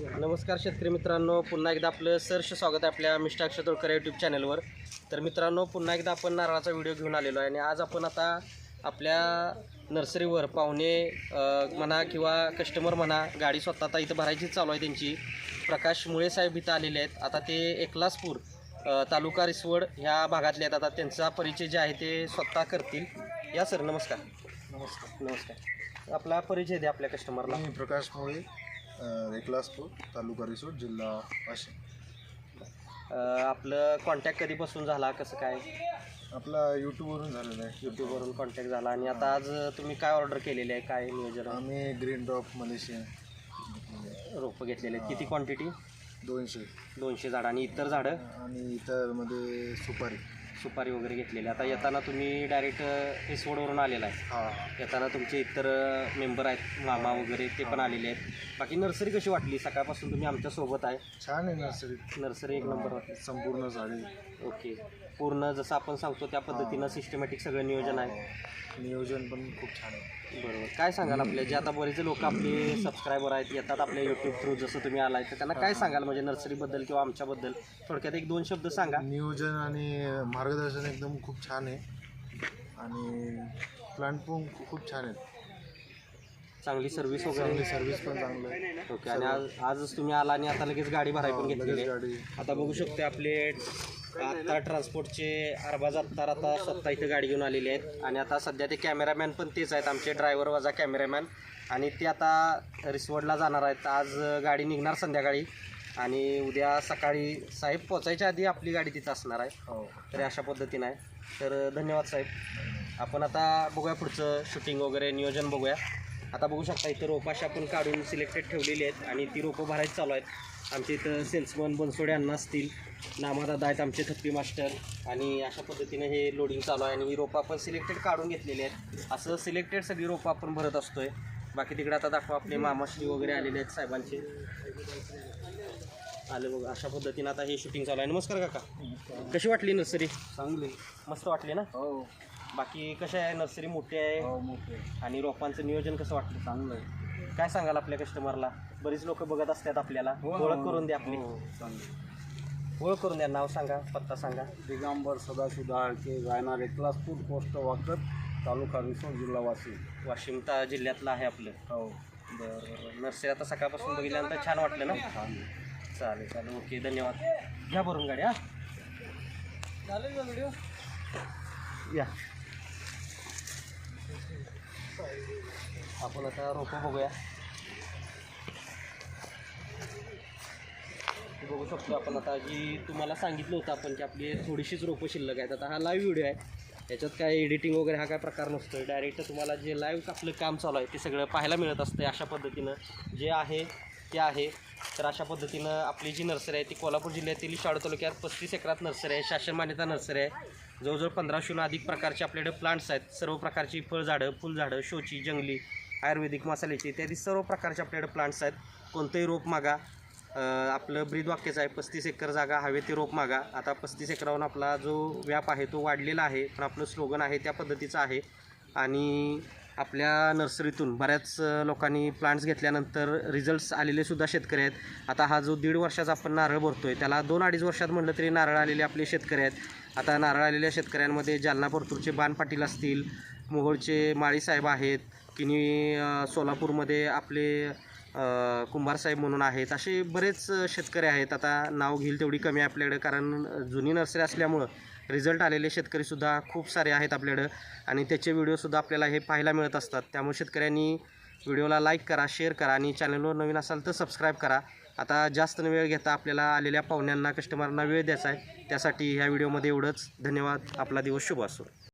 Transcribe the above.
नमस्कार शेतकरी मित्रांनो पुन्हा एकदा आपलं सरश स्वागत आहे आपल्या मिस्टर अक्षय तोडकर यूट्यूब चॅनलवर तर मित्रांनो पुन्हा एकदा आपण नारळाचा व्हिडिओ घेऊन आलेलो आहे आणि आज आपण आता आपल्या नर्सरीवर पाहुणे म्हणा किंवा कस्टमर म्हणा गाडी स्वतः आता इथं भरायची चालू आहे त्यांची. प्रकाश मुळे साहेब इथं आलेले आहेत. आता ते एकलासपूर तालुका रिसवड ह्या भागातले आहेत. आता त्यांचा परिचय जे आहे ते स्वतः करतील. या सर नमस्कार. नमस्कार. नमस्कार. आपला परिचय द्या आपल्या कस्टमरला मी प्रकाश मोळे. रेकलासपूर तालुका रिसोड जिल्हा वाशिम. अ, आपलं कॉन्टॅक्ट कधीपासून झाला? कसं काय? आपला यूट्यूबवरून झालेला आहे. यूट्यूबवरून कॉन्टॅक्ट झाला आणि आता आज तुम्ही काय ऑर्डर केलेली आहे? काय नियोजन आहे? आम्ही ग्रीन ड्रॉप मलेशियन रोपं घेतलेले आहेत. किती क्वांटिटी दोनशे. दोनशे झाडं आणि इतर झाडं? आणि इतरमध्ये सुपारी. सुपारी वगैरे घेतलेली. आता येताना तुम्ही डायरेक्ट एसवडवरून आलेला आहे. हा. येताना तुमचे इतर मेंबर आहेत मामा वगैरे ते पण आलेले आहेत. बाकी नर्सरी कशी वाटली? सकाळपासून तुम्ही आमच्यासोबत आहे. छान आहे नर्सरी. नर्सरी एक नंबर वाटली. संपूर्ण झाडे ओके. पूर्ण जसं आपण सांगतो त्या पद्धतीनं सिस्टमॅटिक सगळं नियोजन आहे. नियोजन पण खूप छान आहे. बरोबर. काय सांगाल आपले? जे आता बरेच लोक आपले सबस्क्रायबर आहेत येतात आपल्या यूट्यूब थ्रू जसं तुम्ही आलाय तर त्यांना काय सांगाल? म्हणजे नर्सरीबद्दल किंवा आमच्याबद्दल थोडक्यात एक दोन शब्द सांगा. नियोजन आणि मार्गदर्शन एकदम खूप छान आहे. आणि प्लांट पण खूप छान आहेत. चांगली सर्व्हिस वगैरे. चांगली सर्व्हिस पण चांगलं आहे. ओके आणि आज आजच तुम्ही आला आणि आता लगेच गाडी भराय पण घेतलेली लगेच आहे. गाडी. आता बघू शकतो आपले आता ट्रान्सपोर्टचे अरबाज अत्तार आता स्वतः इथे गाडी घेऊन आलेले आहेत. आणि आता सध्या ते कॅमेरामॅन पण तेच आहेत आमचे ड्रायव्हर वजा कॅमेरामॅन आणि ते आता रिसवडला जाणार आहेत. आज गाडी निघणार संध्याकाळी. आणि उद्या सकाळी साहेब पोचायच्या आधी आपली गाडी तिथं असणार आहे. हो. तर अशा पद्धतीनं आहे. तर धन्यवाद साहेब. आपण आता बघूया पुढचं शूटिंग वगैरे नियोजन बघूया. आता बघू शकता इथं रोपाशी आपण काढून सिलेक्टेड ठेवलेली आहेत आणि ती रोपं भरायची चालू आहेत. आमच्या इथं सेल्समन बनसोडे अण्णा असतील नामादादा आहेत आमचे थप्पी मास्टर आणि अशा पद्धतीनं हे लोडिंग चालू आहे. आणि ही रोपं आपण सिलेक्टेड काढून घेतलेली आहेत. असं सिलेक्टेड सगळी रोपं आपण भरत असतोय. बाकी तिकडे आता दाखवा आपले मामाश्री वगैरे आलेले आहेत साहेबांचे. आले बघ अशा पद्धतीनं आता हे शूटिंग चालू आहे. नमस्कार काका. कशी वाटली नर्सरी? चांगली. मस्त वाटली ना? हो. बाकी कशा आहे? नर्सरी मोठी आहे? हो मोठे आणि रोपांचं नियोजन कसं वाटलं चांगलं आहे. काय सांगाल आपल्या कस्टमरला बरीच लोक बघत असतात आपल्याला. ओळख करून द्या आपली. हो चांगलं ओळख करून द्या. नाव सांगा पत्ता सांगा. दिगंबर सदाशिव दहाळके गायनार एकलासपूर पोस्ट वाकत तालुका रिसोड जिल्हा वाशिम. वाशिम ता जिल्ह्यातलं आहे आपलं. हो. बरं नर्सरी आता सकाळपासून बघितल्यानंतर छान वाटलं ना? चालेल चालेल. ओके धन्यवाद. घ्या भरून गाडी हा. चालेल का व्हिडिओ या. आपण आता रोपं बघूया. बघू शकतो आपण आता जी तुम्हाला सांगितलं होतं आपण की आपली थोडीशीच रोपं शिल्लक आहेत. आता हा लाईव्ह व्हिडिओ आहे. याच्यात काय एडिटिंग वगैरे हा काय प्रकार नसतो डायरेक्ट तुम्हाला जे लाईव्ह आपलं काम चालू आहे ते सगळं पाहायला मिळत असतं अशा पद्धतीनं. जे आहे ते आहे. तर अशा पद्धतीनं आपली जी नर्सरी आहे ती कोल्हापूर जिल्ह्यातील शाळू तालुक्यात पस्तीस एकरात नर्सरी आहे शासन मान्यता नर्सरी आहे. जवळजवळ पंधराशेहून अधिक प्रकारचे आपल्याकडे प्लांट्स आहेत. सर्व प्रकारची फळझाडं फुलझाडं शोची जंगली आयुर्वेदिक मसाल्याची इत्यादी सर्व प्रकारचे आपल्याकडे प्लांट्स आहेत. कोणतंही रोप मागा. आपलं ब्रीद वाक्यच आहे पस्तीस एकर जागा हवे ते रोप मागा. आता पस्तीस एकरावरून आपला जो व्याप आहे तो वाढलेला आहे पण आपलं स्लोगन आहे त्या पद्धतीचं आहे. आणि आपल्या नर्सरीतून बऱ्याच लोकांनी प्लांट्स घेतल्यानंतर रिझल्ट्स आलेले सुद्धा शेतकरी आहेत. आता हा जो दीड वर्षाचा आपण नारळ भरतो आहे त्याला दोन अडीच वर्षात म्हटलं तरी नारळ आलेले आपले शेतकरी आहेत. आता नारळ आलेल्या शेतकऱ्यांमध्ये जालना परतूरचे बाण पाटील असतील मोहोळचे माळीसाहेब आहेत किनी सोलापूरमध्ये आपले कुंभारसाहेब कुंभार साहेब म्हणून आहेत. असे बरेच शेतकरी आहेत. आता नाव घेईल तेवढी कमी आहे आपल्याकडे कारण जुनी नर्सरी असल्यामुळं रिझल्ट आलेले शेतकरीसुद्धा खूप सारे आहेत आपल्याकडं. आणि त्याचे व्हिडिओसुद्धा आपल्याला हे पाहायला मिळत असतात. त्यामुळे शेतकऱ्यांनी व्हिडिओला लाईक करा शेअर करा आणि चॅनलवर नवीन असाल तर सबस्क्राईब करा. आता जास्त न वेळ घेता आपल्याला आलेल्या पाहुण्यांना कस्टमरना वेळ द्यायचा आहे. त्यासाठी ह्या व्हिडिओमध्ये एवढंच. धन्यवाद. आपला दिवस शुभ असो.